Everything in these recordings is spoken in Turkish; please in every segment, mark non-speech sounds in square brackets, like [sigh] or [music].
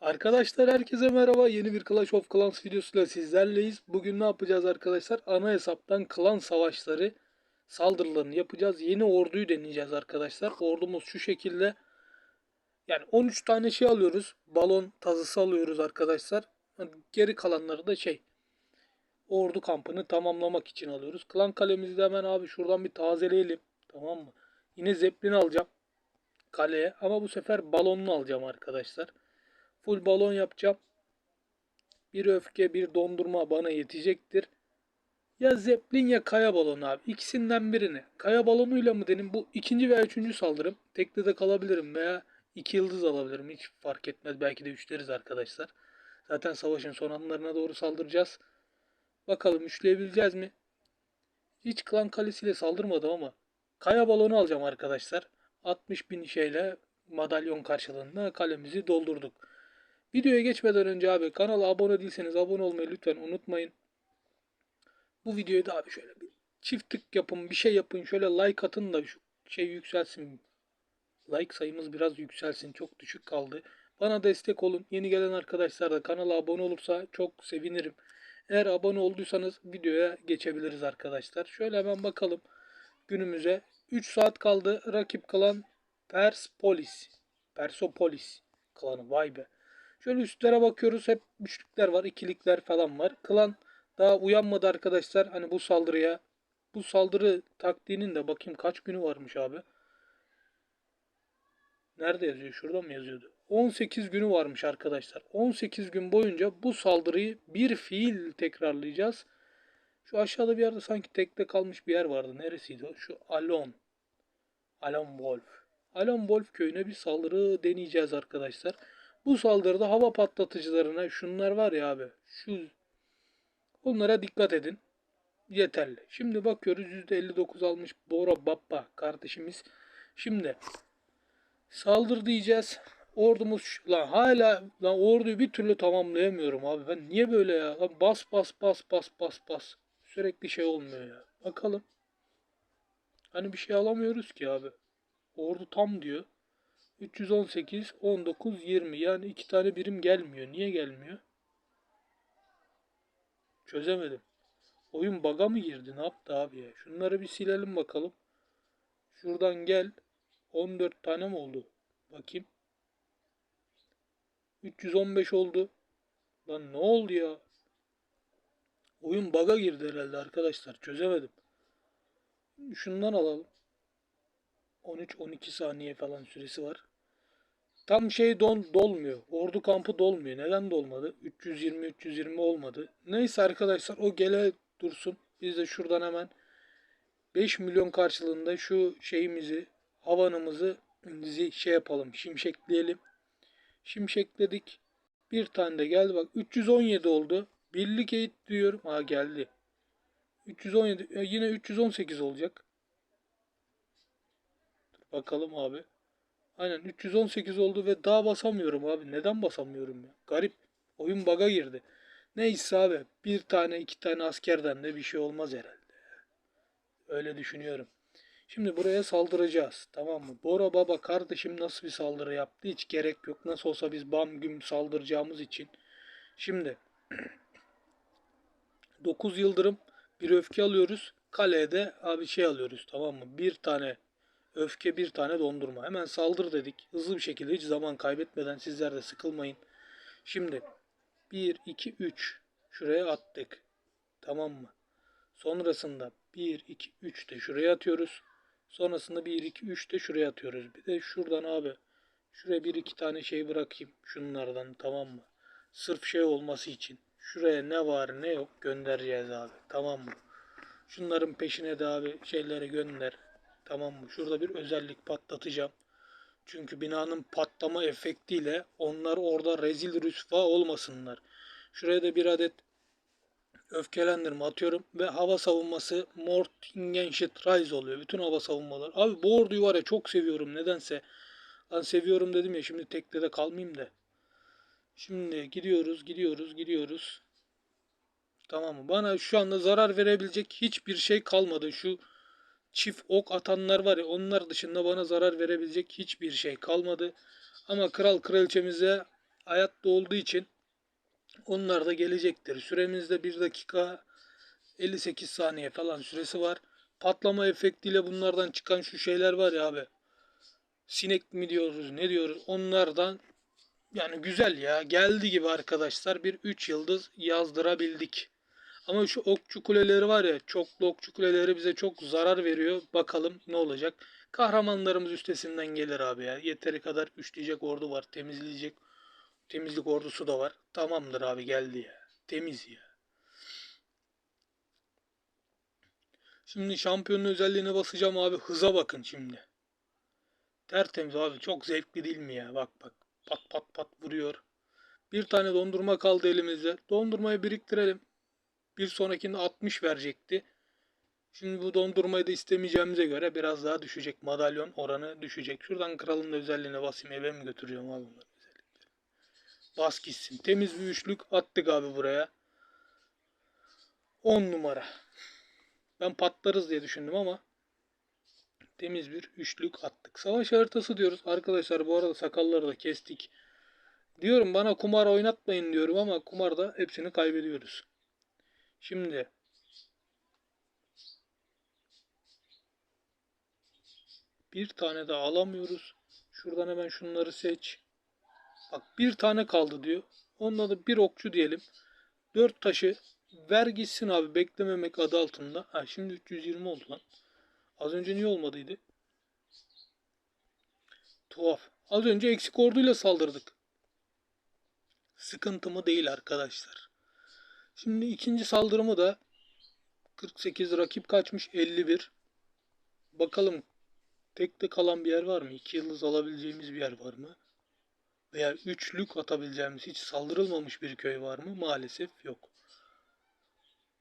Arkadaşlar herkese merhaba. Yeni bir Clash of Clans videosuyla sizlerleyiz. Bugün ne yapacağız arkadaşlar? Ana hesaptan klan savaşları saldırılarını yapacağız. Yeni orduyu deneyeceğiz arkadaşlar. Ordumuz şu şekilde. Yani 13 tane şey alıyoruz. Balon tazısı alıyoruz arkadaşlar. Geri kalanları da şey. Ordu kampını tamamlamak için alıyoruz. Klan kalemizi de hemen abi şuradan bir tazeleyelim. Tamam mı? Yine zeplin alacağım kaleye ama bu sefer balonlu alacağım arkadaşlar. Full balon yapacağım. Bir öfke bir dondurma bana yetecektir. Ya zeplin ya kaya balonu abi. İkisinden birini. Kaya balonuyla mı dedim bu ikinci veya üçüncü saldırım. Tekte de kalabilirim veya iki yıldız alabilirim. Hiç fark etmez. Belki de üçleriz arkadaşlar. Zaten savaşın son anlarına doğru saldıracağız. Bakalım üçleyebileceğiz mi? Hiç klan kalesiyle saldırmadım ama kaya balonu alacağım arkadaşlar. 60 bin şeyle madalyon karşılığında kalemizi doldurduk. Videoya geçmeden önce abi kanala abone değilseniz abone olmayı lütfen unutmayın. Bu videoyu da abi şöyle bir çift tık yapın bir şey yapın şöyle like atın da şu şey yükselsin. Like sayımız biraz yükselsin çok düşük kaldı. Bana destek olun. Yeni gelen arkadaşlar da kanala abone olursa çok sevinirim. Eğer abone olduysanız videoya geçebiliriz arkadaşlar. Şöyle hemen bakalım günümüze. 3 saat kaldı. Rakip klan Perspolis. Persopolis klanı vay be. Şöyle üstlere bakıyoruz. Hep üçlükler var. ikilikler falan var. Klan daha uyanmadı arkadaşlar. Hani bu saldırıya. Bu saldırı taktiğinin de bakayım kaç günü varmış abi. Nerede yazıyor? Şurada mı yazıyordu? 18 günü varmış arkadaşlar. 18 gün boyunca bu saldırıyı bir fiil tekrarlayacağız. Şu aşağıda bir yerde sanki tekte kalmış bir yer vardı. Neresiydi o? Şu Alon. Alon Wolf. Alon Wolf köyüne bir saldırı deneyeceğiz arkadaşlar. Bu saldırıda hava patlatıcılarına şunlar var ya abi. Şu onlara dikkat edin. Yeterli. Şimdi bakıyoruz %59 almış Bora Bappa kardeşimiz. Şimdi saldır diyeceğiz. Ordumuz lan hala lan orduyu bir türlü tamamlayamıyorum abi. Ben niye böyle ya? Lan bas bas bas bas bas bas. Sürekli şey olmuyor ya. Bakalım. Hani bir şey alamıyoruz ki abi. Ordu tam diyor. 318, 19, 20. Yani iki tane birim gelmiyor. Niye gelmiyor? Çözemedim. Oyun baga mı girdi? Ne yaptı abi ya? Şunları bir silelim bakalım. Şuradan gel. 14 tane mi oldu? Bakayım. 315 oldu. Lan ne oldu ya? Oyun baga girdi herhalde arkadaşlar. Çözemedim. Şundan alalım. 13-12 saniye falan süresi var. Tam şey don dolmuyor. Ordu kampı dolmuyor. Neden dolmadı? 320 320 olmadı. Neyse arkadaşlar o gele dursun. Biz de şuradan hemen 5 milyon karşılığında şu şeyimizi, havanımızı şey yapalım. Şimşekleyelim. Şimşekledik. Bir tane de geldi bak 317 oldu. Birlik eğit diyorum. Ha geldi. 317 yine 318 olacak. Dur bakalım abi. Aynen 318 oldu ve daha basamıyorum abi. Neden basamıyorum ya? Garip. Oyun baga girdi. Neyse abi. Bir tane iki tane askerden de bir şey olmaz herhalde. Öyle düşünüyorum. Şimdi buraya saldıracağız. Tamam mı? Bora Baba kardeşim nasıl bir saldırı yaptı? Hiç gerek yok. Nasıl olsa biz bam güm saldıracağımız için. Şimdi 9 yıldırım bir öfke alıyoruz. Kalede abi şey alıyoruz tamam mı? Bir tane öfke bir tane dondurma. Hemen saldır dedik. Hızlı bir şekilde hiç zaman kaybetmeden sizler de sıkılmayın. Şimdi 1, 2, 3 şuraya attık. Tamam mı? Sonrasında 1, 2, 3 de şuraya atıyoruz. Sonrasında 1, 2, 3 de şuraya atıyoruz. Bir de şuradan abi şuraya bir iki tane şey bırakayım şunlardan tamam mı? Sırf şey olması için. Şuraya ne var ne yok göndereceğiz abi. Tamam mı? Şunların peşine de abi şeyleri gönder. Tamam mı? Şurada bir özellik patlatacağım. Çünkü binanın patlama efektiyle onlar orada rezil rüsva olmasınlar. Şuraya da bir adet öfkelendirme atıyorum ve hava savunması Mortingenshit oluyor. Bütün hava savunmalar. Abi bu orduyu var ya çok seviyorum nedense. Lan seviyorum dedim ya şimdi tekte de kalmayayım da. Şimdi gidiyoruz, gidiyoruz, gidiyoruz. Tamam mı? Bana şu anda zarar verebilecek hiçbir şey kalmadı. Şu çift ok atanlar var ya onlar dışında bana zarar verebilecek hiçbir şey kalmadı. Ama kral kraliçemize hayatta olduğu için onlar da gelecektir. Süremizde 1 dakika 58 saniye falan süresi var. Patlama efektiyle bunlardan çıkan şu şeyler var ya abi. Sinek mi diyoruz ne diyoruz onlardan yani güzel ya geldi gibi arkadaşlar bir 3 yıldız yazdırabildik. Ama şu okçu kuleleri var ya çoklu okçu kuleleri bize çok zarar veriyor. Bakalım ne olacak. Kahramanlarımız üstesinden gelir abi ya. Yeteri kadar üçleyecek ordu var. Temizleyecek temizlik ordusu da var. Tamamdır abi geldi ya. Temiz ya. Şimdi şampiyonun özelliğine basacağım abi. Hıza bakın şimdi. Tertemiz abi. Çok zevkli değil mi ya? Bak bak. Pat pat pat vuruyor. Bir tane dondurma kaldı elimizde. Dondurmayı biriktirelim. Bir sonrakinde 60 verecekti. Şimdi bu dondurmayı da istemeyeceğimize göre biraz daha düşecek. Madalyon oranı düşecek. Şuradan kralın da özelliğine basayım. Eve mi götüreceğim abi bunları. Bas gitsin. Temiz bir üçlük attık abi buraya. 10 numara. Ben patlarız diye düşündüm ama temiz bir üçlük attık. Savaş haritası diyoruz. Arkadaşlar bu arada sakalları da kestik. Diyorum bana kumar oynatmayın diyorum ama kumarda hepsini kaybediyoruz. Şimdi bir tane daha alamıyoruz. Şuradan hemen şunları seç. Bak bir tane kaldı diyor. Onunla da bir okçu diyelim. Dört taşı ver gitsin abi beklememek adı altında. Ha şimdi 320 oldu lan. Az önce niye olmadıydı? Tuhaf. Az önce eksik orduyla saldırdık. Sıkıntı mı değil arkadaşlar. Şimdi ikinci saldırımı da 48 rakip kaçmış 51. Bakalım tekte kalan bir yer var mı? 2 yıldız alabileceğimiz bir yer var mı? Veya üçlük atabileceğimiz hiç saldırılmamış bir köy var mı? Maalesef yok.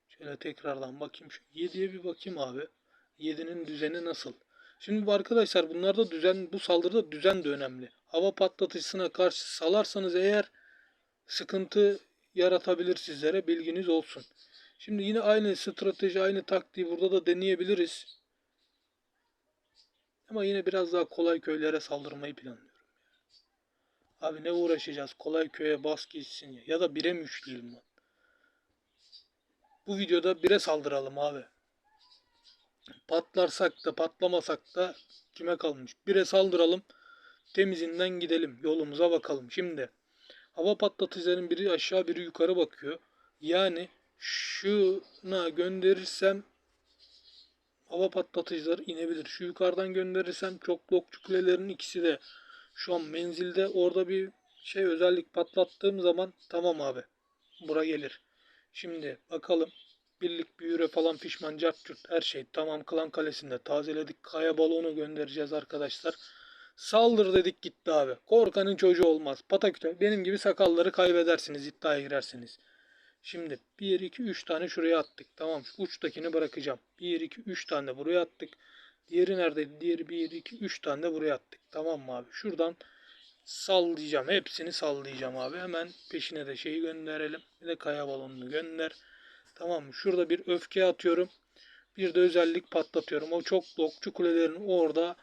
Şöyle tekrardan bakayım. Şu 7'ye bir bakayım abi. 7'nin düzeni nasıl? Şimdi bu arkadaşlar bunlarda düzen bu saldırıda düzen de önemli. Hava patlatıcısına karşı salarsanız eğer sıkıntı yaratabilir sizlere bilginiz olsun. Şimdi yine aynı strateji aynı taktiği burada da deneyebiliriz. Ama yine biraz daha kolay köylere saldırmayı planlıyorum. Abi ne uğraşacağız? Kolay köye bas gitsin ya. Ya da bire mi üçleyelim lan? Bu videoda bire saldıralım abi. Patlarsak da patlamasak da kime kalmış? Bire saldıralım. Temizinden gidelim. Yolumuza bakalım. Şimdi hava patlatıcıların biri aşağı biri yukarı bakıyor. Yani şuna gönderirsem hava patlatıcıları inebilir. Şu yukarıdan gönderirsem çoklu okçu kulelerinin ikisi de şu an menzilde orada bir şey özellik patlattığım zaman tamam abi. Bura gelir. Şimdi bakalım. Birlik büyüre falan pişman cart her şey tamam klan kalesinde tazeledik. Kaya balonu göndereceğiz arkadaşlar. Saldır dedik gitti abi. Korkanın çocuğu olmaz. Pataküte benim gibi sakalları kaybedersiniz iddiaya girerseniz. Şimdi 1 2 3 tane şuraya attık. Tamam şu uçtakini bırakacağım. 1 2 3 tane buraya attık. Diğeri neredeydi? Diğeri 1 2 3 tane buraya attık. Tamam mı abi? Şuradan sallayacağım. Hepsini sallayacağım abi. Hemen peşine de şeyi gönderelim. Bir de kaya balonunu gönder. Tamam mı? Şurada bir öfke atıyorum. Bir de özellik patlatıyorum. O çok okçu kulelerin orada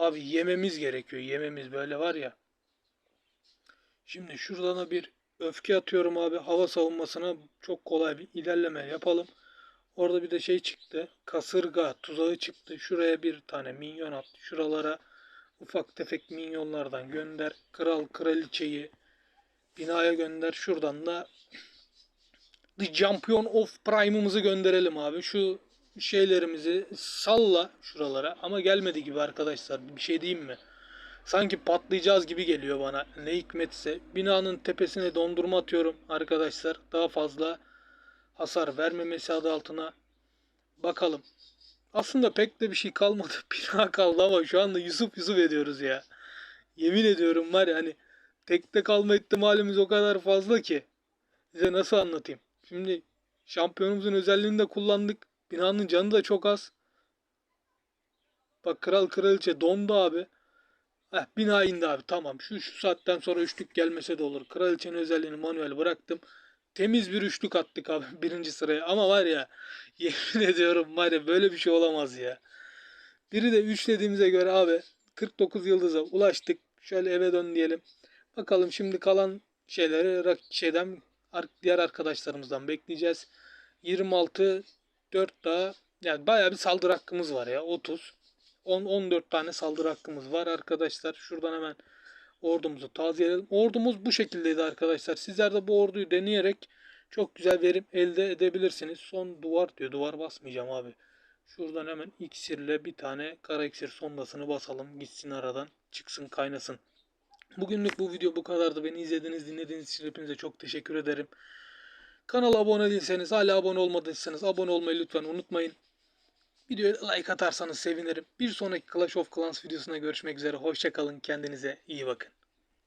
abi yememiz gerekiyor. Yememiz böyle var ya. Şimdi şuradan da bir öfke atıyorum abi. Hava savunmasına çok kolay bir ilerleme yapalım. Orada bir de şey çıktı. Kasırga tuzağı çıktı. Şuraya bir tane minyon at. Şuralara ufak tefek minyonlardan gönder. Kral kraliçeyi binaya gönder. Şuradan da The Champion of Prime'ımızı gönderelim abi. Şu şeylerimizi salla şuralara. Ama gelmedi gibi arkadaşlar. Bir şey diyeyim mi? Sanki patlayacağız gibi geliyor bana. Ne hikmetse. Binanın tepesine dondurma atıyorum arkadaşlar. Daha fazla hasar vermemesi adı altına. Bakalım. Aslında pek de bir şey kalmadı. [laughs] Bina kaldı ama şu anda Yusuf Yusuf ediyoruz ya. Yemin ediyorum var ya hani tekte kalma ihtimalimiz o kadar fazla ki. Size nasıl anlatayım? Şimdi şampiyonumuzun özelliğini de kullandık. Binanın canı da çok az. Bak kral kraliçe dondu abi. Heh, bina indi abi tamam. Şu, şu saatten sonra üçlük gelmese de olur. Kraliçenin özelliğini manuel bıraktım. Temiz bir üçlük attık abi [laughs] birinci sıraya. Ama var ya [laughs] yemin ediyorum var ya böyle bir şey olamaz ya. Biri de üçlediğimize göre abi 49 yıldıza ulaştık. Şöyle eve dön diyelim. Bakalım şimdi kalan şeyleri şeyden diğer arkadaşlarımızdan bekleyeceğiz. 26 4 daha yani bayağı bir saldırı hakkımız var ya 30 10 14 tane saldırı hakkımız var arkadaşlar. Şuradan hemen ordumuzu tazeleyelim. Ordumuz bu şekildeydi arkadaşlar. Sizler de bu orduyu deneyerek çok güzel verim elde edebilirsiniz. Son duvar diyor. Duvar basmayacağım abi. Şuradan hemen iksirle bir tane kara iksir sondasını basalım. Gitsin aradan. Çıksın kaynasın. Bugünlük bu video bu kadardı. Beni izlediğiniz dinlediğiniz için hepinize çok teşekkür ederim. Kanala abone değilseniz hala abone olmadıysanız abone olmayı lütfen unutmayın. Videoya like atarsanız sevinirim. Bir sonraki Clash of Clans videosuna görüşmek üzere. Hoşçakalın. Kendinize iyi bakın.